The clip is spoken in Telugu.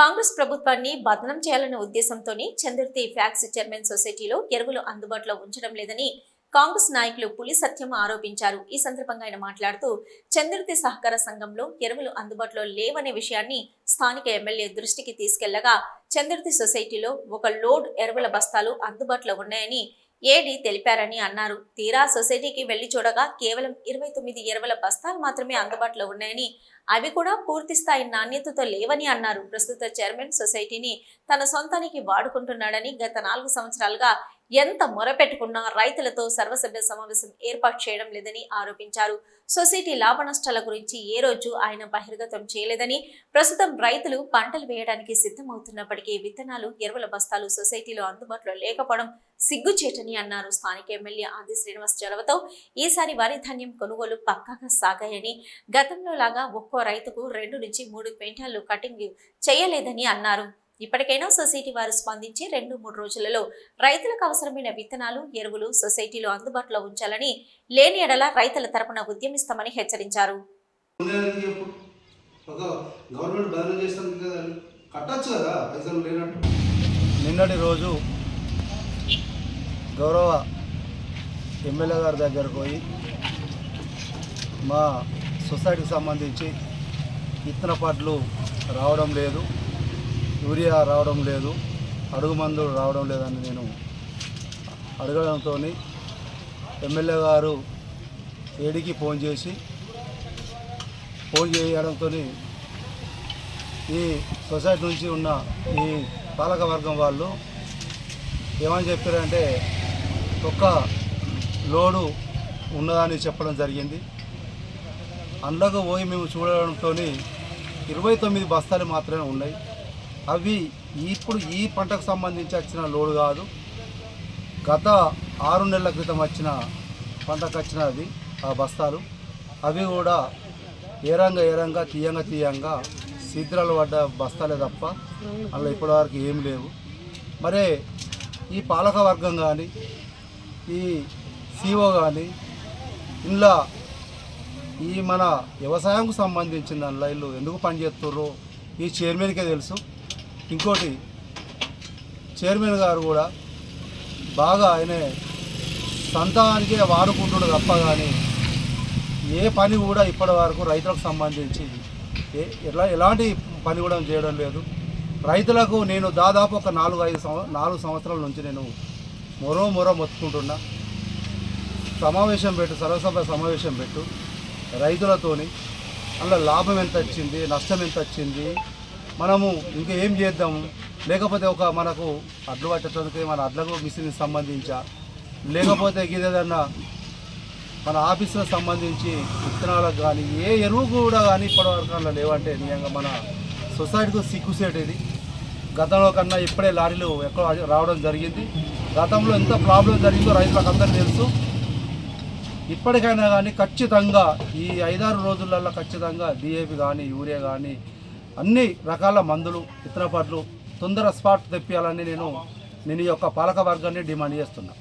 కాంగ్రెస్ ప్రభుత్వాన్ని బదనం చేయాలనే ఉద్దేశంతోనే చంద్రతి ఫ్యాక్స్ చైర్మన్ సొసైటీలో ఎరువులు అందుబాటులో ఉంచడం లేదని కాంగ్రెస్ నాయకులు పులి సత్యం ఆరోపించారు. ఈ సందర్భంగా ఆయన మాట్లాడుతూ చంద్రతి సహకార సంఘంలో ఎరువులు అందుబాటులో లేవనే విషయాన్ని స్థానిక ఎమ్మెల్యే దృష్టికి తీసుకెళ్ళగా చంద్రతి సొసైటీలో ఒక లోడ్ ఎరువుల బస్తాలు అందుబాటులో ఉన్నాయని ఏడీ తెలిపారని అన్నారు. తీరా సొసైటీకి వెళ్ళి చూడగా కేవలం ఇరవై తొమ్మిది ఎరువుల బస్తాలు మాత్రమే అందుబాటులో ఉన్నాయని అవి కూడా పూర్తి స్థాయి నాణ్యతతో లేవని అన్నారు. ప్రస్తుత చైర్మన్ సొసైటీని తన సొంతానికి వాడుకుంటున్నాడని గత నాలుగు సంవత్సరాలుగా ఎంత మొరపెట్టుకున్నా రైతులతో సర్వసభ్య సమావేశం ఏర్పాటు చేయడం లేదని ఆరోపించారు. సొసైటీ లాభ నష్టాల గురించి ఏ రోజు ఆయన బహిర్గతం చేయలేదని ప్రస్తుతం రైతులు పంటలు వేయడానికి సిద్ధమవుతున్నప్పటికీ విత్తనాలు ఎరువుల బస్తాలు సొసైటీలో అందుబాటులో లేకపోవడం సిగ్గుచేటని అన్నారు స్థానిక ఎమ్మెల్యే ఆది శ్రీనివాస్ చొరవతో ఈసారి వరి ధాన్యం కొనుగోలు పక్కాగా సాగాయని గతంలో లాగా ఒక్కో రైతుకు రెండు నుంచి మూడు క్వింటాలు కటింగ్ చేయలేదని అన్నారు. ఇప్పటికైనా సొసైటీ వారు స్పందించి రెండు మూడు రోజులలో రైతులకు అవసరమైన విత్తనాలు ఎరువులు సొసైటీలో అందుబాటులో ఉంచాలని లేని ఎడల రైతుల తరపున ఉద్యమిస్తామని హెచ్చరించారు. నిన్నటి రోజు గౌరవ ఎమ్మెల్యే గారి దగ్గరకు పోయి మా సొసైటీకి సంబంధించి విత్తన పాటలు రావడం లేదు. యూరియా రావడం లేదు అడుగు మందులు రావడం లేదని నేను అడగడంతో ఎమ్మెల్యే గారు ఏడికి ఫోన్ చేసి ఫోన్ చేయడంతో ఈ సొసైటీ నుంచి ఉన్న ఈ పాలక వర్గం వాళ్ళు ఏమని చెప్పారంటే ఒక్క లోడు ఉన్నదని చెప్పడం జరిగింది. అందులోకి పోయి మేము చూడడంతో ఇరవై తొమ్మిది బస్తాలు మాత్రమే ఉన్నాయి. అవి ఇప్పుడు ఈ పంటకు సంబంధించి వచ్చిన లోడు కాదు. గత ఆరు నెలల క్రితం వచ్చిన పంటకు వచ్చిన ఆ బస్తాలు. అవి కూడా ఏరంగా ఏరంగా తీయంగా తీయంగా శిథిరాలు పడ్డ బస్తాలే తప్ప అందులో ఇప్పటివరకు ఏం లేవు. మరే ఈ పాలక వర్గం కానీ ఈ సిఓ కానీ ఇలా ఈ మన వ్యవసాయంకు సంబంధించిన దానిలో వీళ్ళు ఎందుకు పనిచేస్తుర్రో ఈ చైర్మన్కే తెలుసు. ఇంకోటి చైర్మన్ గారు కూడా బాగా ఆయనే సంతానికే వాడుకుంటుడు తప్ప కానీ ఏ పని కూడా ఇప్పటి వరకు రైతులకు సంబంధించి ఏ ఎలా ఎలాంటి పని కూడా చేయడం లేదు. రైతులకు నేను దాదాపు ఒక నాలుగు ఐదు సంవ నాలుగు సంవత్సరాల నుంచి నేను మొరో మొరో మొత్తుకుంటున్నా. సమావేశం పెట్టు సర్వసభ సమావేశం పెట్టు. రైతులతోని అందులో లాభం ఎంత వచ్చింది నష్టం ఎంత వచ్చింది మనము ఇంకా ఏం చేద్దాము? లేకపోతే ఒక మనకు అడ్లు పట్టడానికి మన అడ్లకు మిషన్కి సంబంధించా? లేకపోతే ఏదైనా మన ఆఫీసులకు సంబంధించి విత్తనాలకు కానీ ఏ ఎరువు కూడా కానీ ఇప్పటివరకు లేవంటే నిజంగా మన సొసైటీకి సిగ్గుసేట్ ఇది గతంలో కన్నా ఇప్పుడే లారీలు ఎక్కువ రావడం జరిగింది. గతంలో ఎంత ప్రాబ్లం జరిగిందో రైతులకు అందరికీ తెలుసు. ఇప్పటికైనా కానీ ఖచ్చితంగా ఈ ఐదారు రోజులలో ఖచ్చితంగా డిఏపి కానీ యూరియా కానీ అన్ని రకాల మందులు విత్తనపాట్లు తొందర స్పాట్ తెప్పియాలని నేను నేను ఈ యొక్క పాలక వర్గాన్ని డిమాండ్ చేస్తున్నా.